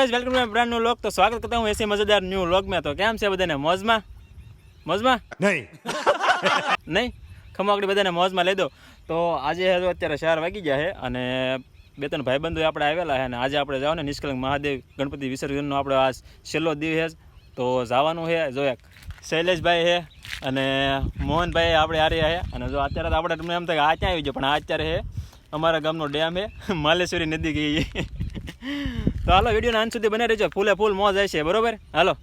Guys welcome to brand new look તો સ્વાગત કરતા હું એસી મજેદાર ન્યુ લોકમાં. તો કેમ છે બધાને? મોજમાં? મોજમાં? નહીં. નહીં? ખમાકડી બધાને મોજમાં લઈ દો. તો આજે અત્યારે શહેર વાગી ગયા છે અને બે ત્રણ ભાઈબંધો આપણે આવેલા છે અને આજે આપણે જાવ ને નિષ્કલંક મહાદેવ ગણપતિ વિસર્જનનો આપણો આ છેલ્લો દિવસ છે. તો જવાનું છે જો એક શૈલેષભાઈ છે અને મોહનભાઈ આપણે હારે છે. અને જો અત્યારે તો આપણે તમને એમ થાય આ ક્યાં આવી ગયો પણ આ અત્યારે છે અમારા ગામનો ડેમ છે. માલેશ્વરી નદી ગઈ તો હાલો વિડીયોના અંત સુધી બને રહેજો. ફૂલે ફૂલ મોજ હશે બરોબર? હાલો.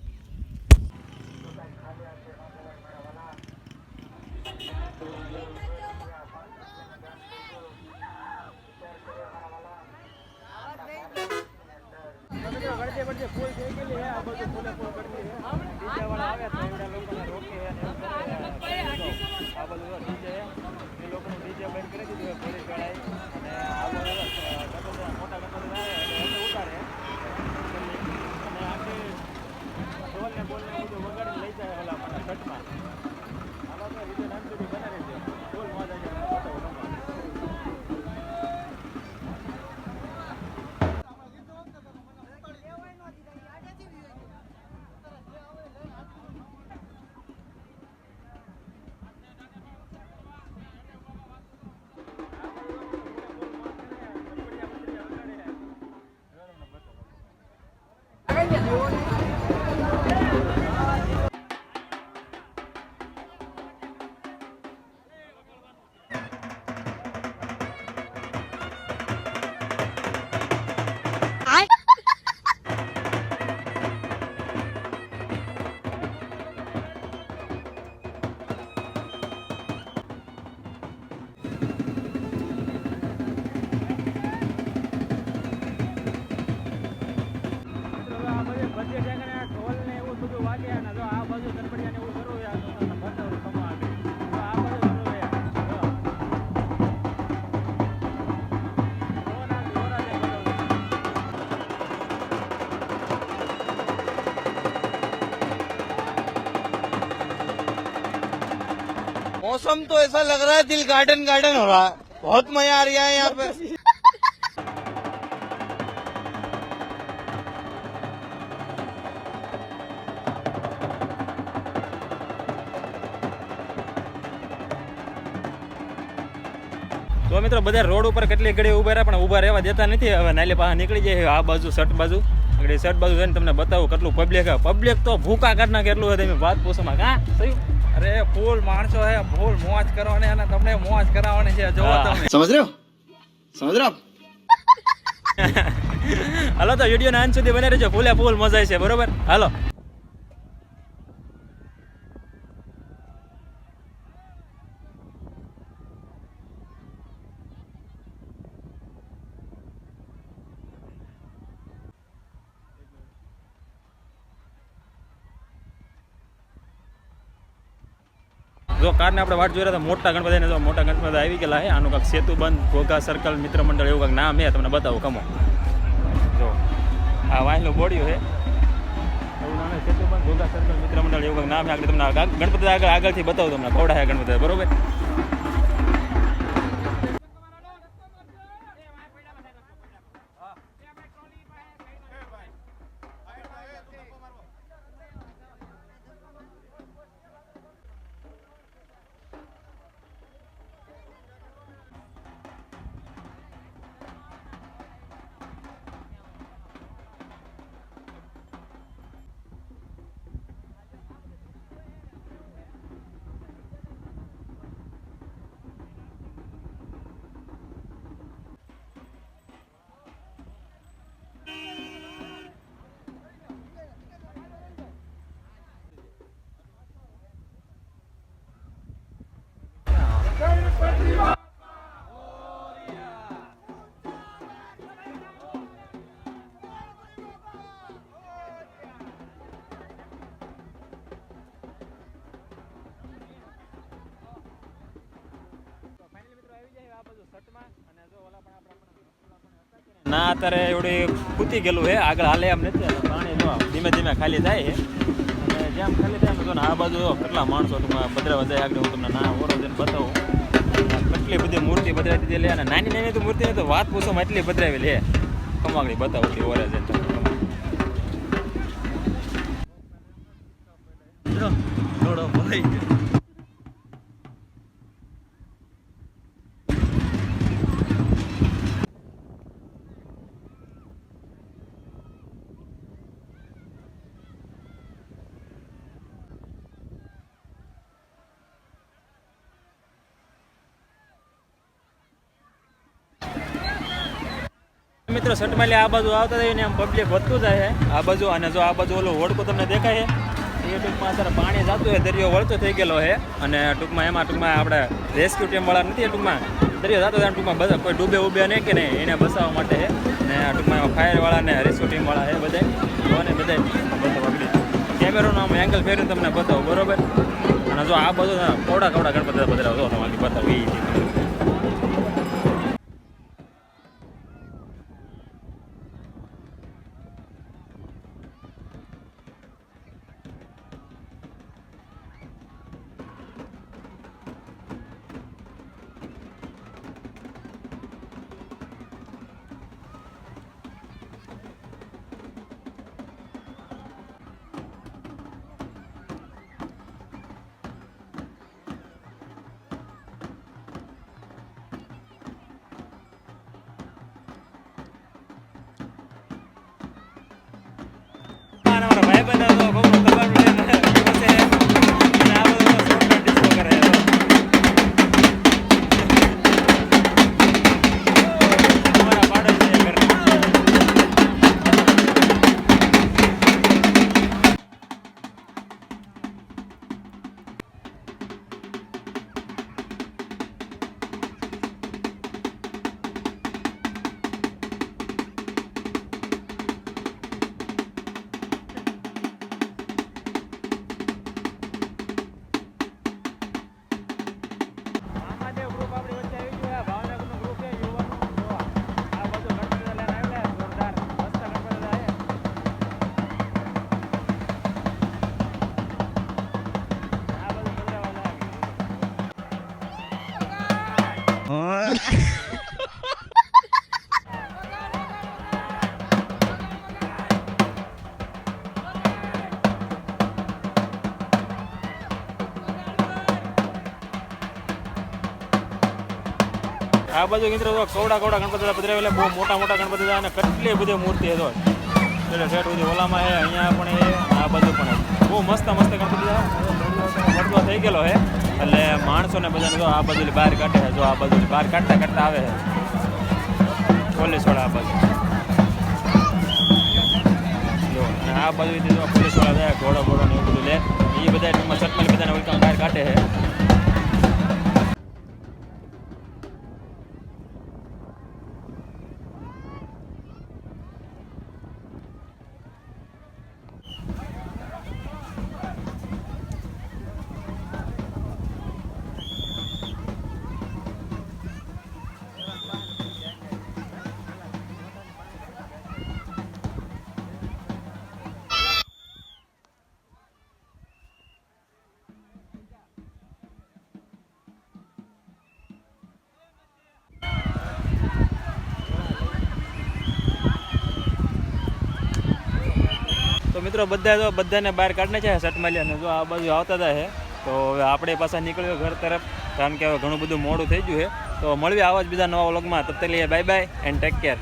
मौसम तो ऐसा लग रहा है दिल गार्डन गार्डन हो रहा है बहुत मजा आ रहा है यहाँ पे તો મિત્રો બધા રોડ ઉપર કેટલી ઘડી ઊભા રહ્યા પણ ઊભા રહેવા દેતા નથી હવે નાલી પાસે નીકળી જાય આ બાજુ શર્ટ બાજુ આગળ શર્ટ બાજુ જઈને તમને બતાવું કેટલું પબ્લિક પબ્લિક તો ભૂકા કાઢના કેટલું હોય તમે વાત પૂછોમાં કાં થયું અરે ફૂલ માણસો હે ફૂલ મોજ કરવાની અને તમને મોજ કરાવવાની છે જો તમે. સમજ રહ્યો? સમજ રહ્યો? હાલો તો વીડિયો ના અંત સુધી બને રહેજો. ફૂલે ફૂલ મજા છે બરોબર? હાલો. જો કારને આપણે વાટ જોઈ રહ્યા મોટા ગણપતિને જો મોટા ગણપતિ આવી ગયેલા છે આનું કાંક સેતુ બંધ ઘોઘા સર્કલ મિત્ર મંડળ એવું કાંક નામ છે તમને બતાવું કમો જો, આ વાયનું બોડ્યું છે એવું નામ સેતુ બંધ ઘોઘા સર્કલ મિત્ર મંડળ એવું કાંક નામ છે આગળ તમને ગણપતિ આગળ આગળથી બતાવું તમને, કવડા છે ગણપતિ, બરોબર? ના. અત્યારે એવડી કૂતી ગયેલું છે. આગળ હાલે એમ નથી પાણી જો ધીમે ધીમે ખાલી થાય છે. અને જેમ ખાલી થાય તો આ બાજુ કેટલા માણસો ટૂંકમાં ભદ્રા વધારે આગળ હું તમને ના ઓરો જઈને બતાવું. કેટલી બધી મૂર્તિ ભદ્રાવી દીધી લે, અને નાની નાની તો મૂર્તિ તો વાત પૂછવામાં એટલી ભદ્રાવી લે કમાકડી બતાવતી ઓરે જઈને થોડો મિત્રો સટમાલી આ બાજુ આવતા થઈને આમ પબ્લિક વધતું જાય આ બાજુ અને જો આ બાજુ ઓલો હોડકો તમને દેખાય છે, એ ટૂંકમાં અત્યારે પાણી જતું હોય દરિયો વળતો થઈ ગયેલો છે. અને ટૂંકમાં એમાં, ટૂંકમાં આપણે રેસ્ક્યુ ટીમ વાળા નથી ટૂંકમાં દરિયો જતો થાય ટૂંકમાં બધા, કોઈ ડૂબે ઉબે નહીં કે નહીં, એને બચાવવા માટે છે. ને ટૂંકમાં એમાં ફાયર વાળા ને રેસ્ક્યુ ટીમ વાળા છે બધા. અને બધા બતાવો કેમેરાનો આમ એંગલ ફેરીને તમને બતાવો, બરોબર? અને જો આ બધું કોડા કોડા ગણપતિ બધા જો તમારી બતાવો, એ રીતે અને મારા ભાઈબંધ આ બાજુ મિત્રો જો કવડા કવડા ગણપતિ એટલે બહુ મોટા મોટા ગણપતિ અને કેટલી બધી મૂર્તિ હતો એટલે શેઠ બધી ઓલામાં છે, અહીંયા પણ એ આ બાજુ પણ બહુ મસ્ત મસ્ત ગણપતિ છે. થઈ ગયેલો છે. એટલે માણસોને બધાને જો આ બાજુ બહાર કાઢે છે, જો આ બાજુ બહાર કાઢતા કાઢતા આવે છે. પોલીસવાળા આ બાજુ. જો, અને આ બાજુથી જો પોલીસવાળા જાય ઘોડો ઘોડો ને એવું બધું લે. એ બધા ટૂંકમાં સટમલ બધાને વેલકમ બહાર કાઢે છે. તો મિત્રો બધા જો બધાને બહાર કાઢને છે સટમાલી અને જો આ બાજુ આવતા હતા છે તો હવે આપણે પાછા નીકળ્યો ઘર તરફ, કારણ કે હવે ઘણું બધું મોડું થઈ ગયું છે. તો મળવી આવા જ બીજા નવા વ્લોગમાં. તબ તક લઈએ, bye bye and take care